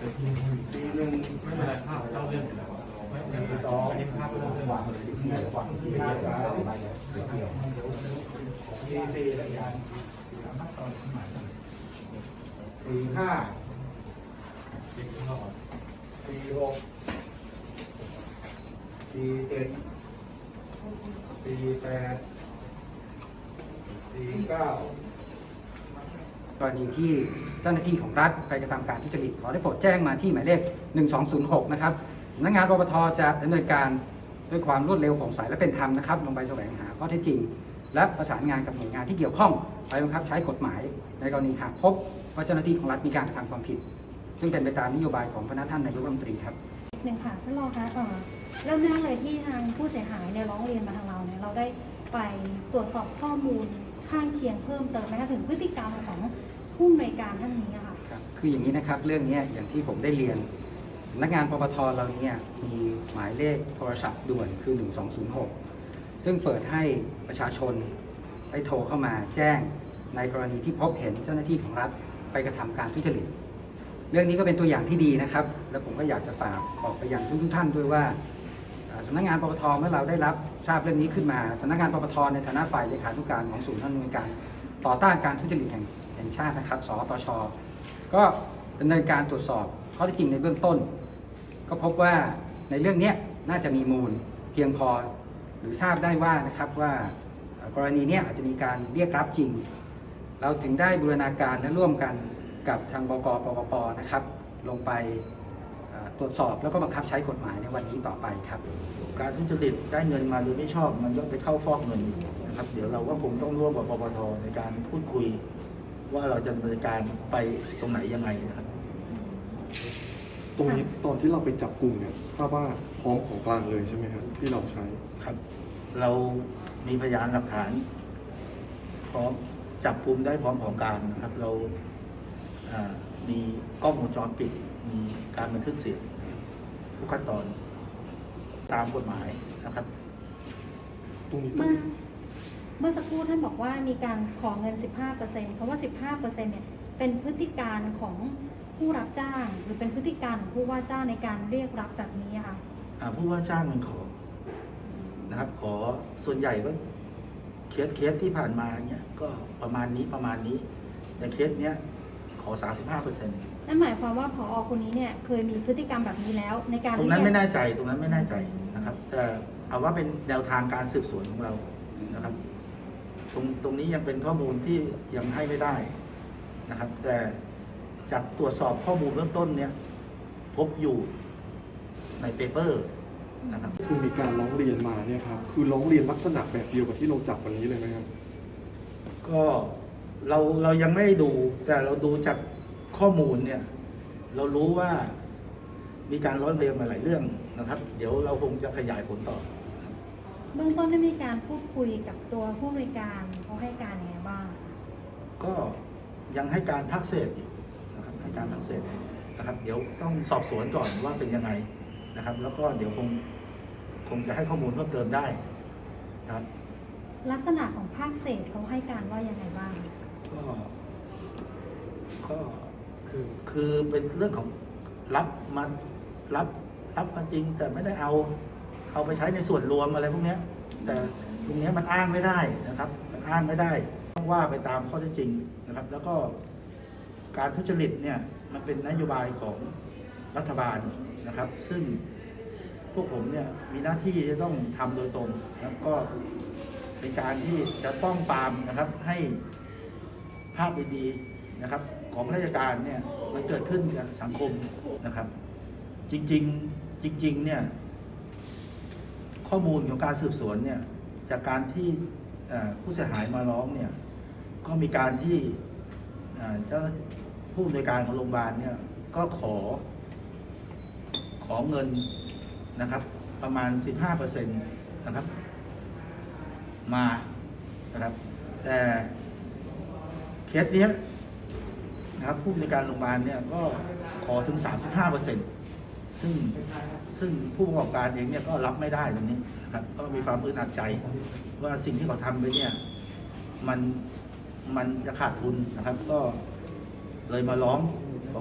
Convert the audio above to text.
ปีหนึ่งไม่เป็นไรภาพเล่าเรื่องอยู่แล้วไม่เป็นไรสองอันนี้ภาพเล่าเรื่องหวังหวังที่ห้าสามปีสี่อะไรอย่างเงี้ยปีห้าสิ่งที่เราปีหกปีเจ็ดปีแปดปีเก้า กรณีที่เจ้าหน้าที่ของรัฐไปกระทำการทุจริตขอได้โปรดแจ้งมาที่หมายเลข 1206 นะครับสำนักงานปปทจะดำเนินการด้วยความรวดเร็วโปร่งใสและเป็นธรรมนะครับลงไปแสวงหาข้อเท็จจริง และประสานงานกับหน่วยงานที่เกี่ยวข้องไปบังคับใช้กฎหมาย ในกรณีหากพบว่าเจ้าหน้าที่ของรัฐมีการกระทำความผิด ซึ่งเป็นไปตามนโยบายของพระท่านนายกรัฐมนตรีครับหนึ่งค่ะท่านรองคะเอ่อเริ่มแรกเลยที่ทางผู้เสียหายเนี่ยร้องเรียนมาทางเราเนี่ยเราได้ไปตรวจสอบข้อมูล ข้างเคียงเพิ่มเติมไหมคะถึงพฤติกรรมของผู้อำนวยการท่านนี้ค่ะ ครับคืออย่างนี้นะครับเรื่องเนี้ยอย่างที่ผมได้เรียนสำนักงานปปทเราเนี่ยมีหมายเลขโทรศัพท์ด่วนคือ 1206 ซึ่งเปิดให้ประชาชนได้โทรเข้ามาแจ้งในกรณีที่พบเห็นเจ้าหน้าที่ของรัฐไปกระทำการทุจริต เรื่องนี้ก็เป็นตัวอย่างที่ดีนะครับ และผมก็อยากจะฝากออกไปยังทุกๆท่านด้วยว่า สำนักงานปปทเมื่อเราได้รับทราบเรื่องนี้ขึ้นมาสำนักงานปปทในฐานะฝ่ายเลขานุการของศูนย์อำนวยการต่อต้านการทุจริตแห่งชาตินะครับสตช ก็ดำเนินการตรวจสอบข้อเท็จจริงในเบื้องต้น ก็พบว่าในเรื่องนี้น่าจะมีมูลเพียงพอหรือทราบได้ว่านะครับว่ากรณีนี้อาจจะมีการเรียกรับจริง เราถึงได้บูรณาการและร่วมกันกับทางบกปปปนะครับ ลงไป ตรวจสอบแล้วก็บังคับใช้กฎหมายในวันนี้ต่อไปครับ การทุจริตได้เงินมาโดยไม่ชอบ มันย่อมไปเข้าฟอกเงินอีกนะครับ เดี๋ยวเราก็คงต้องร่วมกับปปทในการพูดคุย ว่าเราจะดำเนินการไปตรงไหนยังไงนะครับ ตรงนี้ตอนที่เราไปจับกลุ่มเนี่ยทราบว่าพร้อมของกลางเลยใช่ไหมครับที่เราใช้ครับ เรามีพยานหลักฐานพร้อมจับกลุ่มได้พร้อมของกลารนะครับ เราอ่า มีกล้องวงจรปิด มีการบันทึกเสียงทุกขั้นตอนตามกฎหมายนะครับ ตรงนี้ต้อเมื่งอเมื่อสักครู่ท่านบอกว่ามีการขอเงิน 15%เพราะว่า 15%เนี่ยเป็นพฤติการของผู้รับจ้าง หรือเป็นพฤติการของผู้ว่าจ้างในการเรียกรับแบบนี้อะค่ะ อ่าผู้ว่าจ้างมันขอนะครับ ขอส่วนใหญ่ก็เคสเคสที่ผ่านมาเนี่ยก็ประมาณนี้ประมาณนี้ แต่เคสเนี้ยข อ 35เปอร์เซ็นต์นั่นหมายความว่าผอคนนี้เนี่ยเคยมีพฤติกรรมแบบนี้แล้ว ในการตรงนั้นไม่เยกแน่ใจตรงนั้นไม่แน่ใจนะครับ แต่เอาว่าเป็นแนวทางการสืบสวนของเรานะครับ ตรงตรงนี้ยังเป็นข้อมูลที่ยังให้ไม่ได้นะครับ แต่จากตรวจสอบข้อมูลเบื้องต้นเนี่ยพบอยู่ในเปเปอร์นะครับคือมีการร้องเรียนมาเนี่ยครับคือร้องเรียนลักษณะแบบเดียวกับที่เราจับวันนี้เลยไหมครับก็ เราเรายังไม่ได้ดู แต่เราดูจากข้อมูลเนี่ย เรารู้ว่ามีการร้อนเรียนมาหลายเรื่องนะครับ เดี๋ยวเราคงจะขยายผลต่อ เบื้องต้นได้มีการพูดคุยกับตัวผู้อำนวยการเขาให้การยังไงบ้าง ก็ยังให้การพักเศษอยู่นะครับให้การพักเศษนะครับ เดี๋ยวต้องสอบสวนก่อนว่าเป็นยังไงนะครับ แล้วก็เดี๋ยวคงคงจะให้ข้อมูลเพิ่มเติมได้นะครับ ลักษณะของภาคเศษเขาให้การว่ายังไงบ้าง ก็ก็คือคือเป็นเรื่องของรับมารับรับมาจริง แต่ไม่ได้เอาเอาไปใช้ในส่วนรวมอะไรพวกเนี้ย แต่ตรงเนี้ยมันอ้างไม่ได้นะครับ มันอ้างไม่ได้ต้องว่าไปตามข้อเท็จจริงนะครับ แล้วก็การทุจริตเนี่ยมันเป็นนโยบายของรัฐบาลนะครับ ซึ่งพวกผมเนี่ยมีหน้าที่จะต้องทำโดยตรงแล้วก็เป็นการที่จะต้องปามนะครับให้ ภาพดีๆนะครับ ของราชการเนี่ยมันเกิดขึ้นกับสังคมนะครับ จริงๆจริงๆเนี่ยข้อมูลของการสืบสวนเนี่ยจากการที่ผู้เสียหายมาร้องเนี่ยก็มีการที่เอ่อเจ้าผู้อำนวยการของโรงพยาบาลเนี่ยก็ขอ ขอเงินนะครับ ประมาณ 15%นะครับ มานะครับ แต่ เคสเนี้ยนะครับผู้ในการโรงพยาบาลเนี่ยก็ขอถึง 35%ซึ่งซึ่งผู้ประกอบการเองเนี่ยก็รับไม่ได้ตรงนี้นะครับก็มีความอึดอัดใจ ว่าสิ่งที่เขาทำไปเนี่ยมันมันจะขาดทุนนะครับ ก็เลยมาร้อง